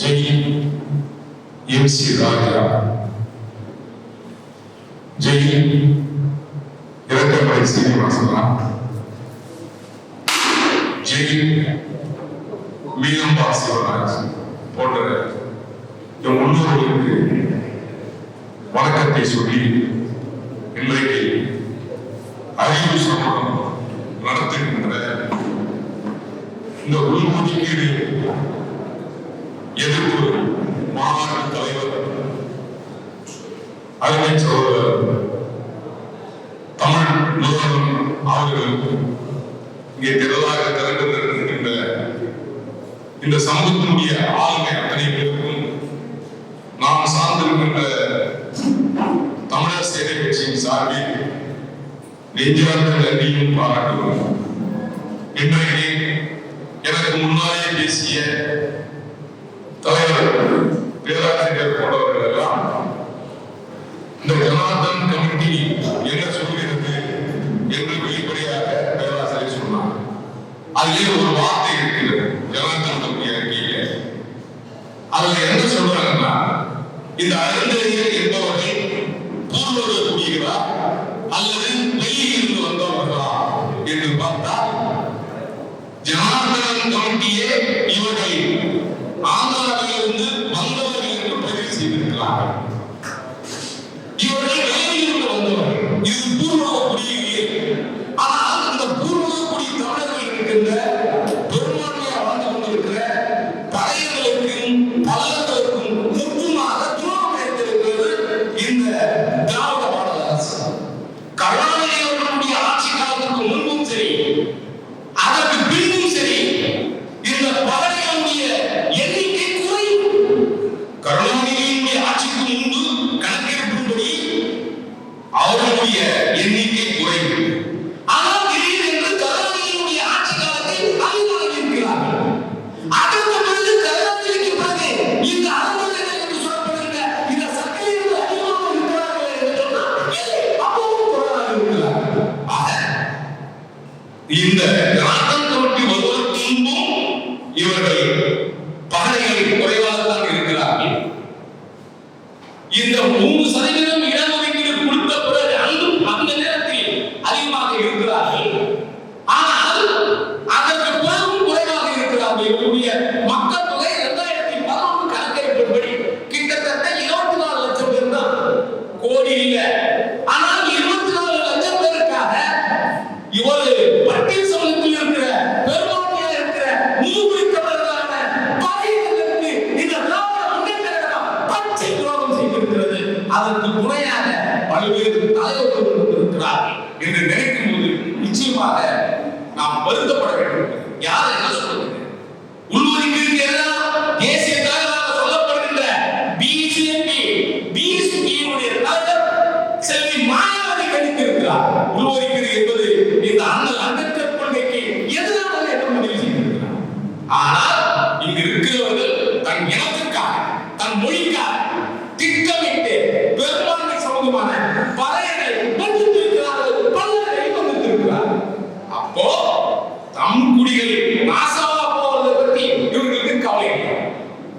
Jain M C ராஜா ஜெயின் இரட்டமலை சீனிவாசனா ஜெயின் மீனம்பா சிவராஜ் போன்ற இந்த முன்னோர்களுக்கு வணக்கத்தை சொல்லி இன்றைக்கு அறிவு சமூகம் நடத்துகின்ற இந்த உள்ஒதுக்கீடு எதிர்ப்பு மாகாண தலைவர் அருமை சகோதரர் தமிழ் முதல்வன் அவர்கள் இங்கே திரளாக திரண்டிருக்கின்ற இந்த சமூகத்தினுடைய ஆளுமை அத்தனை பேருக்கும் நாம் சார்ந்திருக்கின்ற தமிழர் சேவை கட்சியின் சார்பில் நெஞ்சார்ந்த நன்றியும் பாராட்டுகிறோம். இன்றைக்கு எனக்கு முன்னாலே பேசிய தலைவர் பேராசிரியர் போன்றவர்கள் எல்லாம் இந்த ஜனார்தன் கமிட்டி என்ன சொல்கிறது என்று வெளிப்படையாக பேராசிரியர் சொன்னார். அதிலே ஒரு வார்த்தை இருக்கிறது ஜனார்தன் கமிட்டி அறிக்கையில அதுல என்ன சொல்றாங்கன்னா இந்த அறிஞர்கள் என்பவர்கள் பூர்வ குடிகளா அல்லது வெளியிலிருந்து வந்தவர்களா என்று பார்த்தால் ஜனார்தன் கமிட்டியே இவர்கள் ஆந்திராவிலிருந்து இந்த நாம் வருத்தப்பட வேண்டும். யார் என்ன சொல்லுங்க உள்ஒதுக்கீடு எதிராக தேசிய தலைவராக சொல்லப்படுகின்ற பிஜேபி பிஎஸ்பியினுடைய தலைவர் செல்வி மாயாவதி கணித்திருக்கிறார். உள்ஒதுக்கீடு என்பது இந்த அண்ணல் அம்பேத்கர் கொள்கைக்கு எதிரானது என்று முடிவு செய்திருக்கிறார் ஆனால்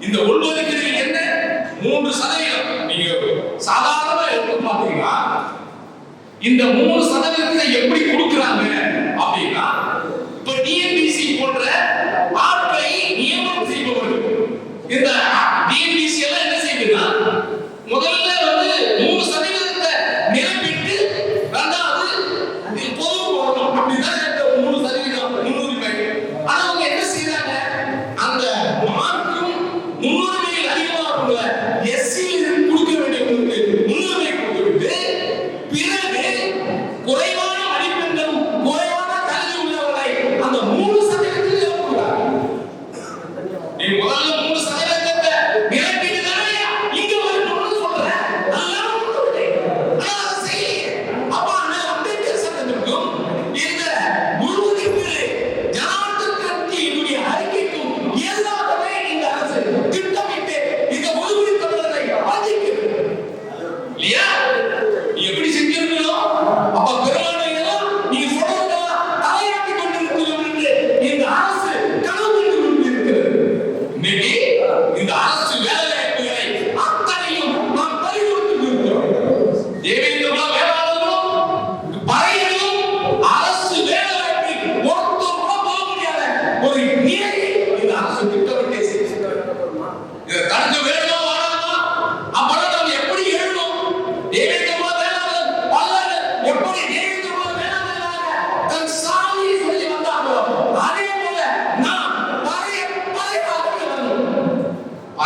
இந்த உள்ஒதுக்கீடு என்ன? மூன்று சதவீதம். நீங்க சாதாரணமா எடுத்து பாத்தீங்கன்னா இந்த மூணு சதவீதத்தை எப்படி கொடுக்குறாங்க அப்படின்னா இப்ப டிஎன்பிசி போன்ற ஆட்களை நியமனம் செய்பவர்கள். இந்த டிஎன்பிசி எல்லாம் என்ன செய்யுதுன்னா முதல் Correo.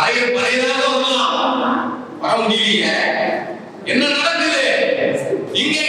ஆயிரம் பழையதாக வரலாம் வர முடியலையே என்ன நடக்குது? இங்கே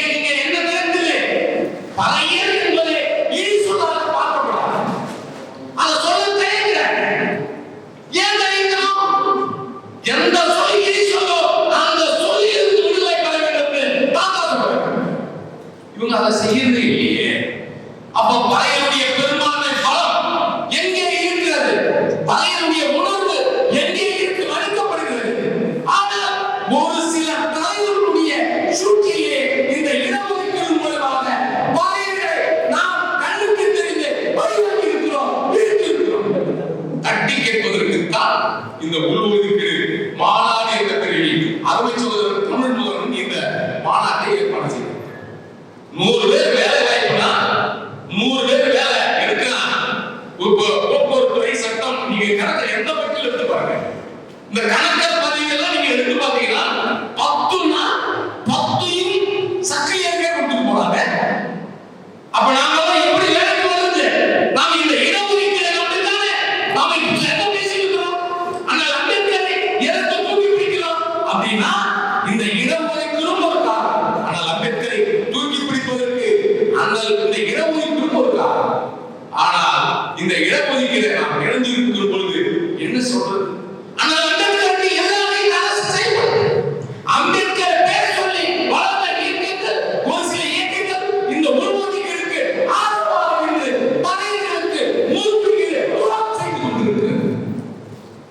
சொல்றது. அந்த அம்பேத்கருக்கு அம்பேத்கர் பேர் சொல்லி வளர்ந்த இயக்கங்கள் இந்த உள்ஒதுக்கீடுக்கு ஆதரவாக இருந்து பதவிகளுக்கு மூத்துக்கீடு உருவாக்கம்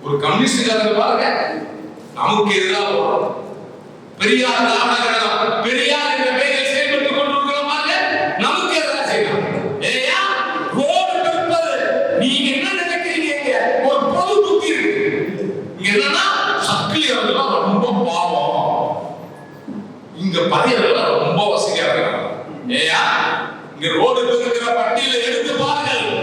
ஒரு கம்யூனிஸ்டுக்காரங்க பாருங்க நமக்கு எதிராக பெரியார் திராவிட கழகம் இங்க பறையில ரொம்ப வசதியா இருக்கு ஏயா இங்க ரோடு இருக்கிற பட்டியல எடுத்து பாருங்கள்.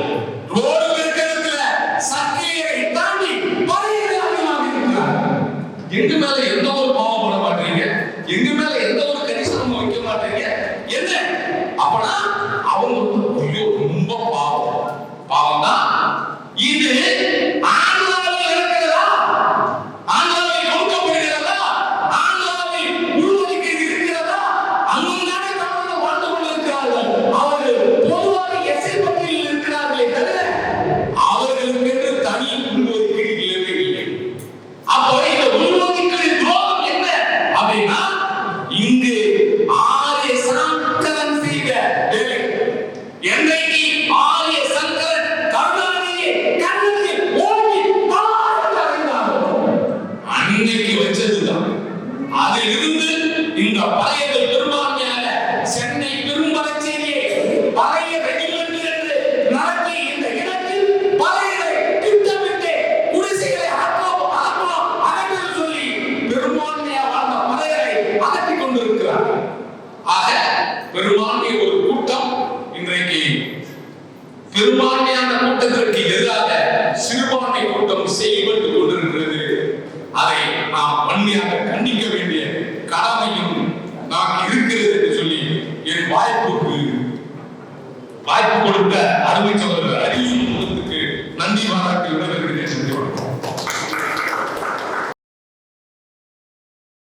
நாம் வன்மையாக